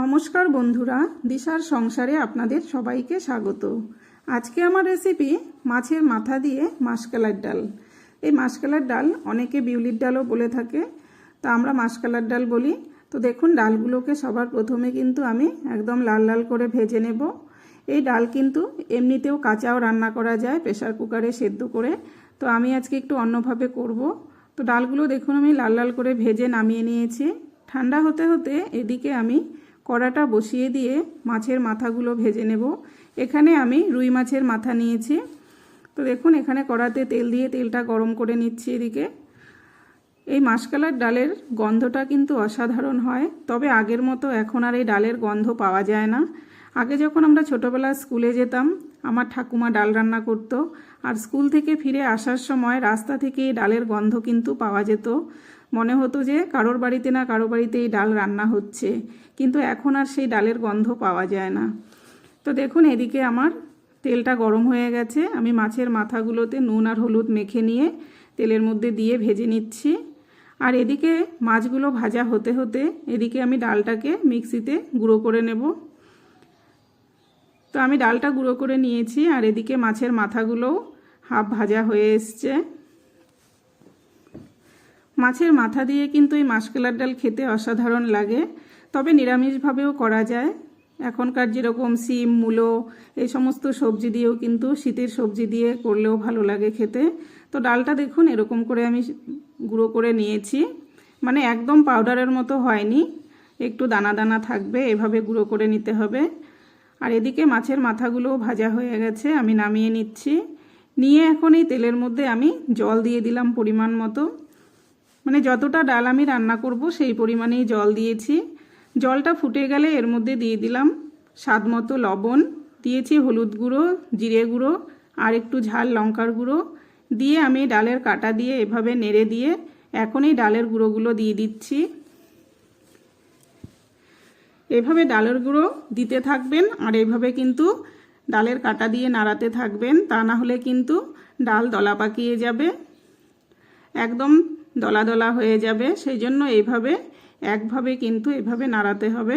নমস্কার বন্ধুরা, দিশার সংসারে আপনাদের সবাইকে স্বাগত। আজকে আমার রেসিপি মাছের মাথা দিয়ে মাসকালার ডাল। এই মাসকালার ডাল অনেকে বিউলির ডালও বলে থাকে, তা আমরা মাসকালার ডাল বলি। তো দেখুন, ডালগুলোকে সবার প্রথমে কিন্তু আমি একদম লাল লাল করে ভেজে নেব। এই ডাল কিন্তু এমনিতেও কাঁচাও রান্না করা যায় প্রেশার কুকারে সেদ্ধ করে। তো আমি আজকে একটু অন্যভাবে করব। তো ডালগুলো দেখুন, আমি লাল লাল করে ভেজে নামিয়ে নিয়েছি। ঠান্ডা হতে হতে এদিকে আমি কড়াটা বসিয়ে দিয়ে মাছের মাথাগুলো ভেজে নেব। এখানে আমি রুই মাছের মাথা নিয়েছি। তো দেখুন, এখানে কড়াতে তেল দিয়ে তেলটা গরম করে নিচ্ছি এদিকে। এই মাসকালার ডালের গন্ধটা কিন্তু অসাধারণ হয়। তবে আগের মতো এখন আর এই ডালের গন্ধ পাওয়া যায় না। আগে যখন আমরা ছোটোবেলা স্কুলে যেতাম, আমার ঠাকুমা ডাল রান্না করত। আর স্কুল থেকে ফিরে আসার সময় রাস্তা থেকে এই ডালের গন্ধ কিন্তু পাওয়া যেত। মনে হতো যে কারোর বাড়িতে না কারও বাড়িতে এই ডাল রান্না হচ্ছে, কিন্তু এখন আর সেই ডালের গন্ধ পাওয়া যায় না। তো দেখুন, এদিকে আমার তেলটা গরম হয়ে গেছে। আমি মাছের মাথাগুলোতে নুন আর হলুদ মেখে নিয়ে তেলের মধ্যে দিয়ে ভেজে নিচ্ছি। আর এদিকে মাছগুলো ভাজা হতে হতে এদিকে আমি ডালটাকে মিক্সিতে গুঁড়ো করে নেব। তো আমি ডালটা গুঁড়ো করে নিয়েছি আর এদিকে মাছের মাথাগুলোও হাফ ভাজা হয়ে এসছে। মাছের মাথা দিয়ে কিন্তু এই মাসকালার ডাল খেতে অসাধারণ লাগে। তবে নিরামিষভাবেও করা যায়। এখনকার যেরকম সিম, মূলো, এই সমস্ত সবজি দিয়েও কিন্তু শীতের সবজি দিয়ে করলেও ভালো লাগে খেতে। তো ডালটা দেখুন, এরকম করে আমি গুঁড়ো করে নিয়েছি। মানে একদম পাউডারের মতো হয়নি। একটু দানা দানা থাকবে, এভাবে গুঁড়ো করে নিতে হবে। আর এদিকে মাছের মাথাগুলোও ভাজা হয়ে গেছে, আমি নামিয়ে নিচ্ছি। নিয়ে এখন এই তেলের মধ্যে আমি জল দিয়ে দিলাম পরিমাণ মতো। মানে যতটা ডাল আমি রান্না করব, সেই পরিমাণেই জল দিয়েছি। জলটা ফুটে গেলে এর মধ্যে দিয়ে দিলাম স্বাদ মতো লবণ। দিয়েছি হলুদ গুঁড়ো, জিরে গুঁড়ো আর একটু ঝাল লঙ্কার গুঁড়ো। দিয়ে আমি ডালের কাটা দিয়ে এভাবে নেড়ে দিয়ে এখন এই ডালের গুঁড়োগুলো দিয়ে দিচ্ছি। এভাবে ডালের গুঁড়ো দিতে থাকবেন আর এভাবে কিন্তু ডালের কাটা দিয়ে নাড়াতে থাকবেন। তা না হলে কিন্তু ডাল দলা পাকিয়ে যাবে। একদম দলা দলা হয়ে যাবে। সেই জন্য এইভাবে, একভাবে কিন্তু এভাবে নাড়াতে হবে।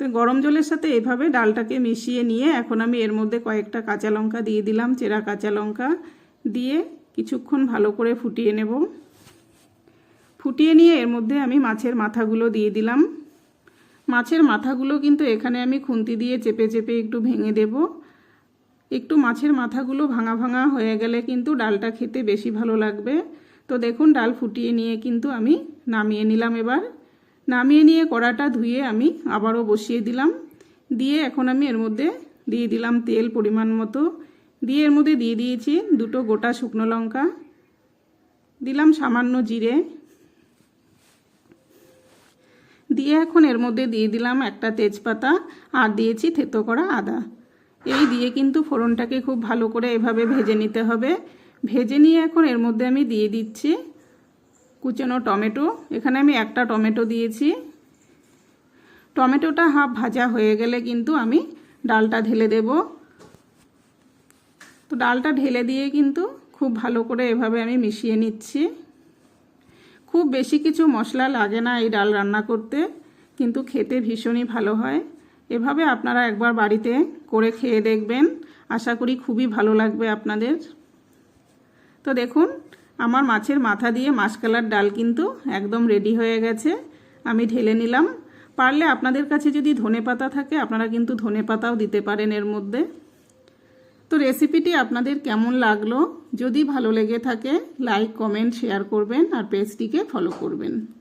তো গরম জলের সাথে এভাবে ডালটাকে মিশিয়ে নিয়ে এখন আমি এর মধ্যে কয়েকটা কাঁচা লঙ্কা দিয়ে দিলাম, চেরা কাঁচা লঙ্কা দিয়ে কিছুক্ষণ ভালো করে ফুটিয়ে নেব। ফুটিয়ে নিয়ে এর মধ্যে আমি মাছের মাথাগুলো দিয়ে দিলাম। মাছের মাথাগুলো কিন্তু এখানে আমি খুন্তি দিয়ে চেপে চেপে একটু ভেঙে দেব। একটু মাছের মাথাগুলো ভাঙা ভাঙা হয়ে গেলে কিন্তু ডালটা খেতে বেশি ভালো লাগবে। তো দেখুন, ডাল ফুটিয়ে নিয়ে কিন্তু আমি নামিয়ে নিলাম এবার। নামিয়ে নিয়ে কড়াটা ধুয়ে আমি আবারও বসিয়ে দিলাম। দিয়ে এখন আমি এর মধ্যে দিয়ে দিলাম তেল পরিমাণ মতো। দিয়ে এর মধ্যে দিয়ে দিয়েছি দুটো গোটা শুকনো লঙ্কা। দিলাম সামান্য জিরে। দিয়ে এখন এর মধ্যে দিয়ে দিলাম একটা তেজপাতা আর দিয়েছি থেতো করা আদা। এই দিয়ে কিন্তু ফোড়নটাকে খুব ভালো করে এভাবে ভেজে নিতে হবে। ভেজে নিয়ে এখন এর মধ্যে আমি দিয়ে দিচ্ছি কুচানো টমেটো। এখানে আমি একটা টমেটো দিয়েছি। টমেটোটা হাফ ভাজা হয়ে গেলে কিন্তু আমি ডালটা ঢেলে দেব। তো ডালটা ঢেলে দিয়ে কিন্তু খুব ভালো করে এভাবে আমি মিশিয়ে নিচ্ছি। খুব বেশি কিছু মশলা লাগে না এই ডাল রান্না করতে, কিন্তু খেতে ভীষণই ভালো হয়। এভাবে আপনারা একবার বাড়িতে করে খেয়ে দেখবেন। আশা করি খুবই ভালো লাগবে আপনাদের। তো দেখুন, আমার মাছের মাথা দিয়ে মাসকালার ডাল কিন্তু একদম রেডি হয়ে গেছে। আমি ঢেলে নিলাম। পারলে আপনাদের কাছে যদি ধনে পাতা থাকে, আপনারা কিন্তু ধনে পাতাও দিতে পারেন এর মধ্যে। তো রেসিপিটি আপনাদের কেমন লাগল? যদি ভালো লেগে থাকে লাইক কমেন্ট শেয়ার করবেন আর পেজটিকে ফলো করবেন।